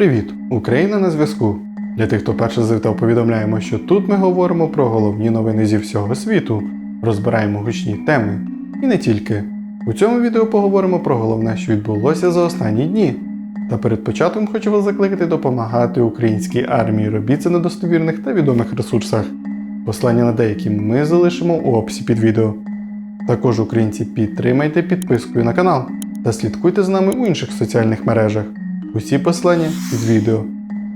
Привіт! Україна на зв'язку. Для тих, хто перше завітав, повідомляємо, що тут ми говоримо про головні новини зі всього світу, розбираємо гучні теми. І не тільки. У цьому відео поговоримо про головне, що відбулося за останні дні. Та перед початком хочу вас закликати допомагати українській армії. Робіть це на достовірних та відомих ресурсах. Послання на деякі ми залишимо у описі під відео. Також, українці, підтримайте підпискою на канал та слідкуйте з нами у інших соціальних мережах. Усі послання під відео.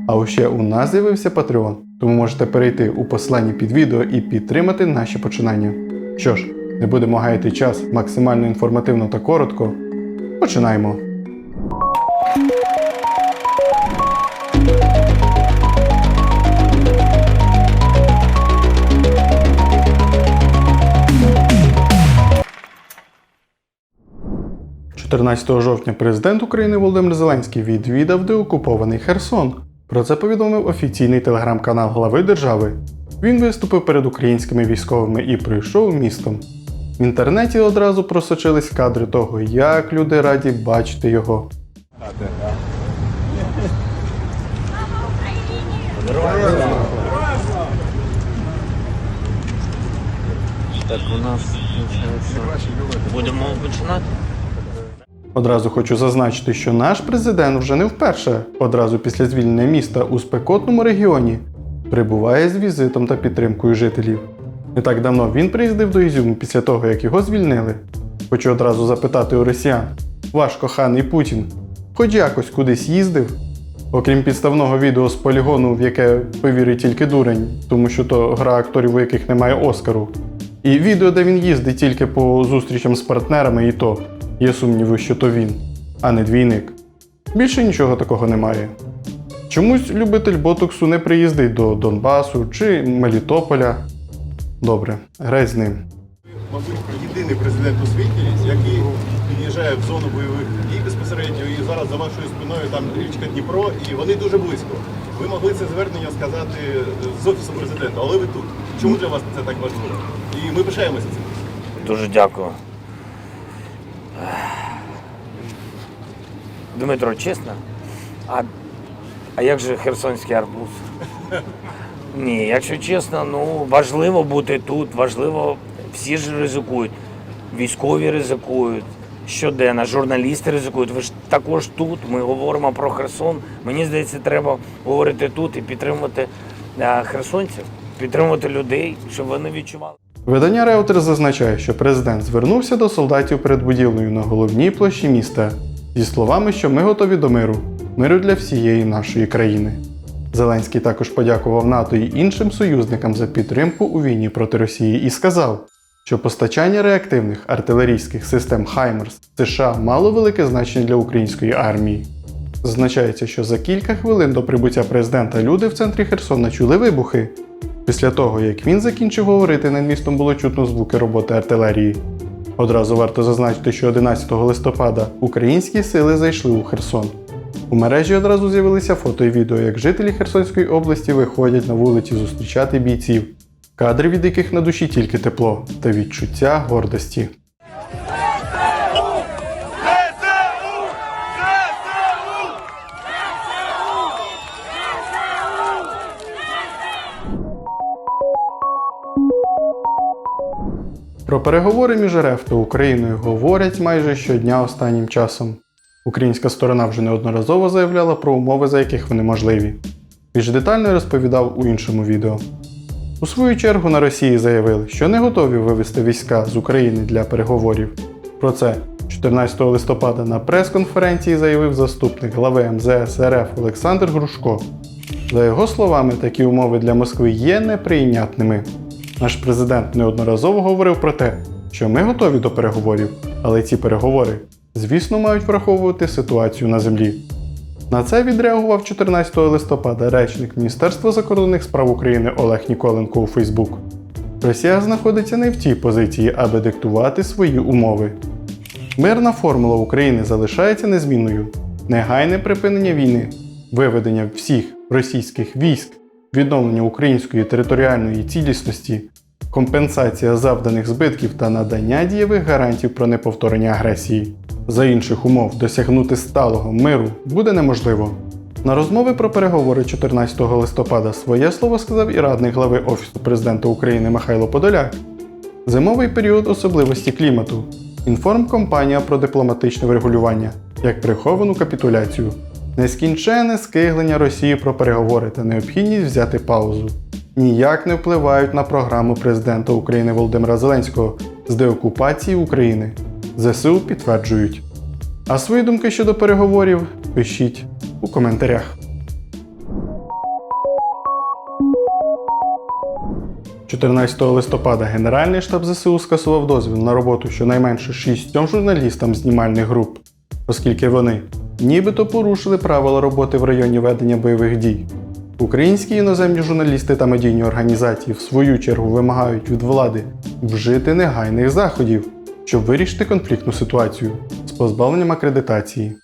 А ще у нас з'явився Patreon, тому можете перейти у посланні під відео і підтримати наші починання. Що ж, не будемо гаяти час максимально інформативно та коротко. Починаємо. – 14 жовтня президент України Володимир Зеленський відвідав деокупований Херсон. Про це повідомив офіційний телеграм-канал глави держави. Він виступив перед українськими військовими і прийшов містом. В інтернеті одразу просочились кадри того, як люди раді бачити його. Так, у нас будемо починати. Одразу хочу зазначити, що наш президент вже не вперше, одразу після звільнення міста у спекотному регіоні, прибуває з візитом та підтримкою жителів. Не так давно він приїздив до Ізюму після того, як його звільнили. Хочу одразу запитати у росіян: ваш коханий Путін, хоч якось кудись їздив? Окрім підставного відео з полігону, в яке повірить тільки дурень, тому що то гра акторів, у яких немає Оскару. І відео, де він їздить тільки по зустрічам з партнерами, і то є сумніви, що то він, а не двійник. Більше нічого такого немає. Чомусь любитель ботоксу не приїздить до Донбасу чи Мелітополя. Добре, грай з ним. мабуть, єдиний президент у світі, який під'їжджає в зону бойових дій безпосередньо, і зараз за вашою спиною там річка Дніпро, і вони дуже близько. Ви могли це звернення сказати з офісу президента, але ви тут. Чому для вас це так важливо? І ми пишаємося цим. Дуже дякую. Дмитро, чесно? А, а як же херсонський арбуз? Ні, якщо чесно, ну важливо бути тут, важливо, всі ж ризикують. Військові ризикують, щоденно, журналісти ризикують. Ви ж також тут. Ми говоримо про Херсон. Мені здається, треба говорити тут і підтримувати е, херсонців, підтримувати людей, щоб вони відчували. Видання Реутер зазначає, що президент звернувся до солдатів перед будівлею на головній площі міста зі словами, що ми готові до миру, миру для всієї нашої країни. Зеленський також подякував НАТО і іншим союзникам за підтримку у війні проти Росії і сказав, що постачання реактивних артилерійських систем Хаймерс США мало велике значення для української армії. Зазначається, що за кілька хвилин до прибуття президента люди в центрі Херсона чули вибухи. Після того, як він закінчив говорити, над містом було чутно звуки роботи артилерії. Одразу варто зазначити, що 11 листопада українські сили зайшли у Херсон. У мережі одразу з'явилися фото і відео, як жителі Херсонської області виходять на вулиці зустрічати бійців, кадри від яких на душі тільки тепло та відчуття гордості. Про переговори між РФ та Україною говорять майже щодня останнім часом. Українська сторона вже неодноразово заявляла про умови, за яких вони можливі. Більш детально розповідав у іншому відео. У свою чергу на Росії заявили, що не готові вивести війська з України для переговорів. Про це 14 листопада на прес-конференції заявив заступник глави МЗС РФ Олександр Грушко. За його словами, такі умови для Москви є неприйнятними. Наш президент неодноразово говорив про те, що ми готові до переговорів, але ці переговори, звісно, мають враховувати ситуацію на землі. На це відреагував 14 листопада речник Міністерства закордонних справ України Олег Ніколенко у Фейсбук. Росія знаходиться не в тій позиції, аби диктувати свої умови. Мирна формула України залишається незмінною: негайне припинення війни, виведення всіх російських військ, відновлення української територіальної цілісності, компенсація завданих збитків та надання дієвих гарантій про неповторення агресії. За інших умов досягнути сталого миру буде неможливо. На розмови про переговори 14 листопада своє слово сказав і радник глави Офісу президента України Михайло Подоляк. Зимовий період особливості клімату. Інформкомпанія про дипломатичне врегулювання як приховану капітуляцію. Нескінчене скиглення Росії про переговори та необхідність взяти паузу. Ніяк не впливають на програму президента України Володимира Зеленського з деокупації України. ЗСУ підтверджують. А свої думки щодо переговорів пишіть у коментарях. 14 листопада Генеральний штаб ЗСУ скасував дозвіл на роботу щонайменше шістьом журналістам знімальних груп, оскільки вони нібито порушили правила роботи в районі ведення бойових дій. Українські іноземні журналісти та медійні організації в свою чергу вимагають від влади вжити негайних заходів, щоб вирішити конфліктну ситуацію з позбавленням акредитації.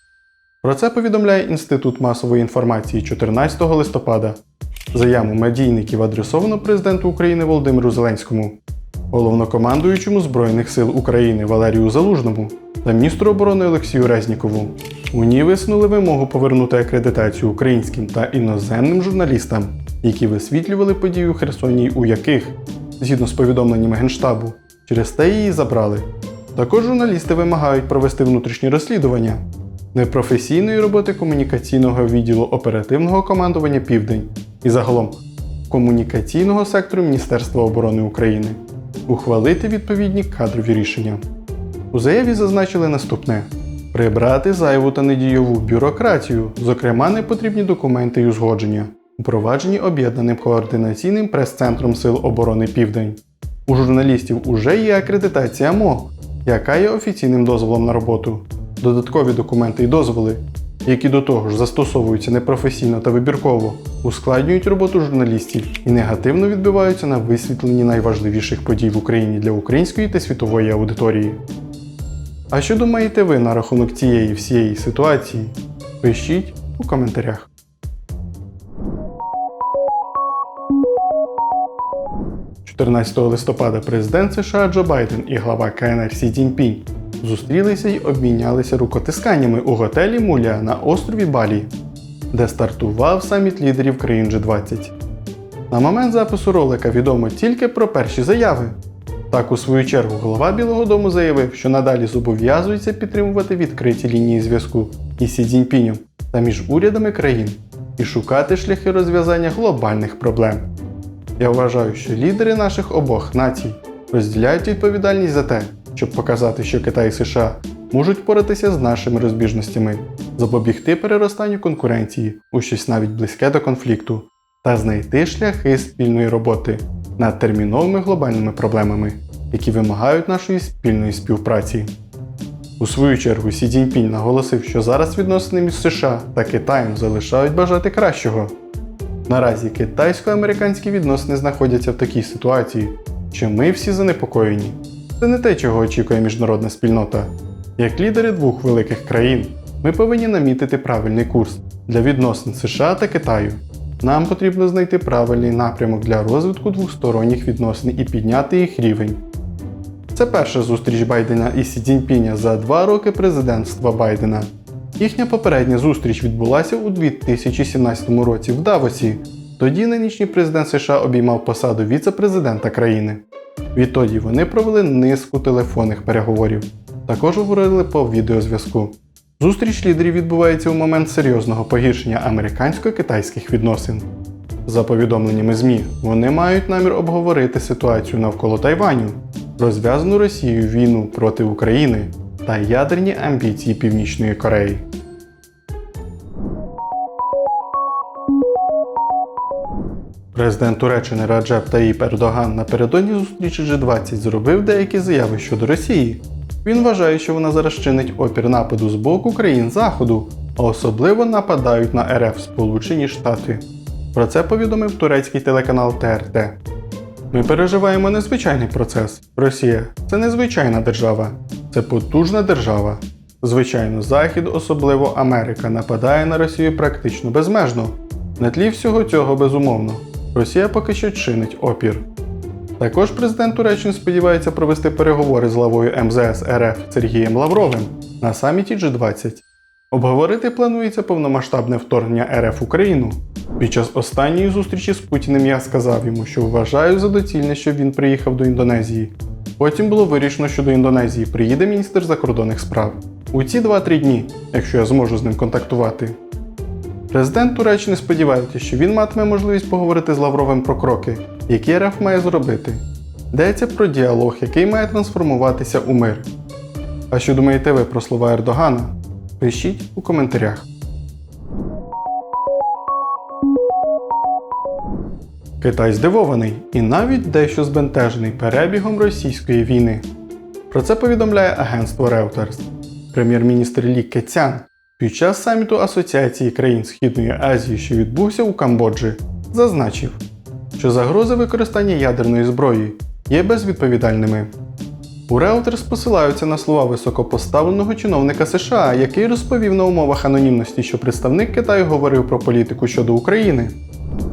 Про це повідомляє Інститут масової інформації 14 листопада. Заяву медійників адресовано президенту України Володимиру Зеленському, головнокомандуючому Збройних сил України Валерію Залужному та міністру оборони Олексію Резнікову. У ній висунули вимогу повернути акредитацію українським та іноземним журналістам, які висвітлювали події у у яких, згідно з повідомленнями Генштабу, через те її забрали. Також журналісти вимагають провести внутрішні розслідування непрофесійної роботи комунікаційного відділу оперативного командування Південь і загалом комунікаційного сектору Міністерства оборони України, ухвалити відповідні кадрові рішення. У заяві зазначили наступне: прибрати зайву та недієву бюрократію, зокрема непотрібні документи і узгодження, упроваджені об'єднаним координаційним прес-центром Сил оборони Південь. У журналістів уже є акредитація МО, яка є офіційним дозволом на роботу. Додаткові документи і дозволи, які до того ж застосовуються непрофесійно та вибірково, ускладнюють роботу журналістів і негативно відбиваються на висвітленні найважливіших подій в Україні для української та світової аудиторії. А що думаєте ви на рахунок цієї всієї ситуації? Пишіть у коментарях. 14 листопада президент США Джо Байден і глава КНР Сі Цзіньпінь зустрілися й обмінялися рукотисканнями у готелі Муля на острові Балі, де стартував саміт лідерів країн G20. На момент запису ролика відомо тільки про перші заяви. Так, у свою чергу, голова Білого Дому заявив, що надалі зобов'язується підтримувати відкриті лінії зв'язку із Сі Цзіньпінем та між урядами країн і шукати шляхи розв'язання глобальних проблем. Я вважаю, що лідери наших обох націй розділяють відповідальність за те, щоб показати, що Китай і США можуть впоратися з нашими розбіжностями, запобігти переростанню конкуренції у щось навіть близьке до конфлікту та знайти шляхи спільної роботи над терміновими глобальними проблемами, які вимагають нашої спільної співпраці. У свою чергу Сі Цзіньпінь наголосив, що зараз відносини між США та Китаєм залишають бажати кращого. Наразі китайсько-американські відносини знаходяться в такій ситуації, що ми всі занепокоєні. Це не те, чого очікує міжнародна спільнота. Як лідери двох великих країн, ми повинні намітити правильний курс для відносин США та Китаю. Нам потрібно знайти правильний напрямок для розвитку двосторонніх відносин і підняти їх рівень. Це перша зустріч Байдена і Сі Цзіньпіня за два роки президентства Байдена. Їхня попередня зустріч відбулася у 2017 році в Давосі. Тоді нинішній президент США обіймав посаду віце-президента країни. Відтоді вони провели низку телефонних переговорів. Також говорили по відеозв'язку. Зустріч лідерів відбувається у момент серйозного погіршення американсько-китайських відносин. За повідомленнями ЗМІ, вони мають намір обговорити ситуацію навколо Тайваню, розв'язану Росією війну проти України та ядерні амбіції Північної Кореї. Президент Туреччини Раджеп Таїп Ердоган напередодні зустрічі G20 зробив деякі заяви щодо Росії. Він вважає, що вона зараз чинить опір нападу з боку країн Заходу, а особливо нападають на РФ Сполучені Штати. Про це повідомив турецький телеканал ТРТ. Ми переживаємо незвичайний процес. Росія це незвичайна держава, це потужна держава. Звичайно, Захід, особливо Америка, нападає на Росію практично безмежно. На тлі всього цього безумовно. Росія поки що чинить опір. Також президент Туреччини сподівається провести переговори з главою МЗС РФ Сергієм Лавровим на саміті G20. Обговорити планується повномасштабне вторгнення РФ в Україну. Під час останньої зустрічі з Путіним я сказав йому, що вважаю за доцільне, щоб він приїхав до Індонезії. Потім було вирішено, що до Індонезії приїде міністр закордонних справ. У ці 2-3 дні, якщо я зможу з ним контактувати. Президент Туреччини сподівається, що він матиме можливість поговорити з Лавровим про кроки, які РФ має зробити. Йдеться про діалог, який має трансформуватися у мир. А що думаєте ви про слова Ердогана? Пишіть у коментарях. Китай здивований і навіть дещо збентежений перебігом російської війни. Про це повідомляє агентство Reuters. Прем'єр-міністр Лі Кецян під час саміту Асоціації країн Східної Азії, що відбувся у Камбоджі, зазначив, що загрози використання ядерної зброї є безвідповідальними. У Reuters посилаються на слова високопоставленого чиновника США, який розповів на умовах анонімності, що представник Китаю говорив про політику щодо України.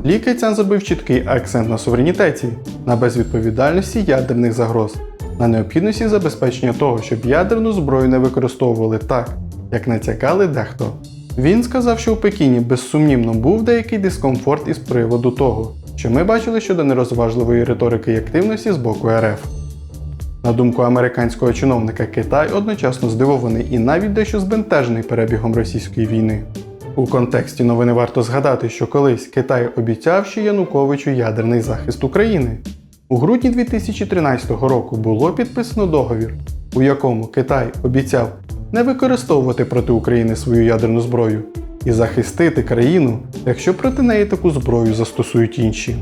Лі Кайцян зробив чіткий акцент на суверенітеті, на безвідповідальності ядерних загроз, на необхідності забезпечення того, щоб ядерну зброю не використовували так, як натякали дехто. Він сказав, що у Пекіні безсумнівно був деякий дискомфорт із приводу того, що ми бачили щодо нерозважливої риторики і активності з боку РФ. На думку американського чиновника, Китай одночасно здивований і навіть дещо збентежений перебігом російської війни. У контексті новини варто згадати, що колись Китай обіцяв ще Януковичу ядерний захист України. У грудні 2013 року було підписано договір, у якому Китай обіцяв не використовувати проти України свою ядерну зброю і захистити країну, якщо проти неї таку зброю застосують інші.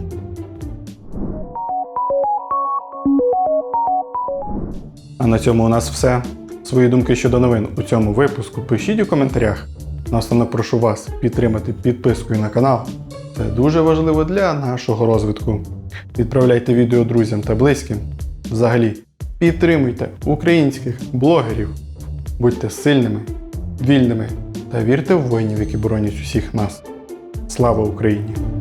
А на цьому у нас все. Свої думки щодо новин у цьому випуску пишіть у коментарях. Наостанок прошу вас підтримати підпискою на канал. Це дуже важливо для нашого розвитку. Відправляйте відео друзям та близьким. Взагалі, підтримуйте українських блогерів. Будьте сильними, вільними та вірте в воїнів, які боронять усіх нас. Слава Україні!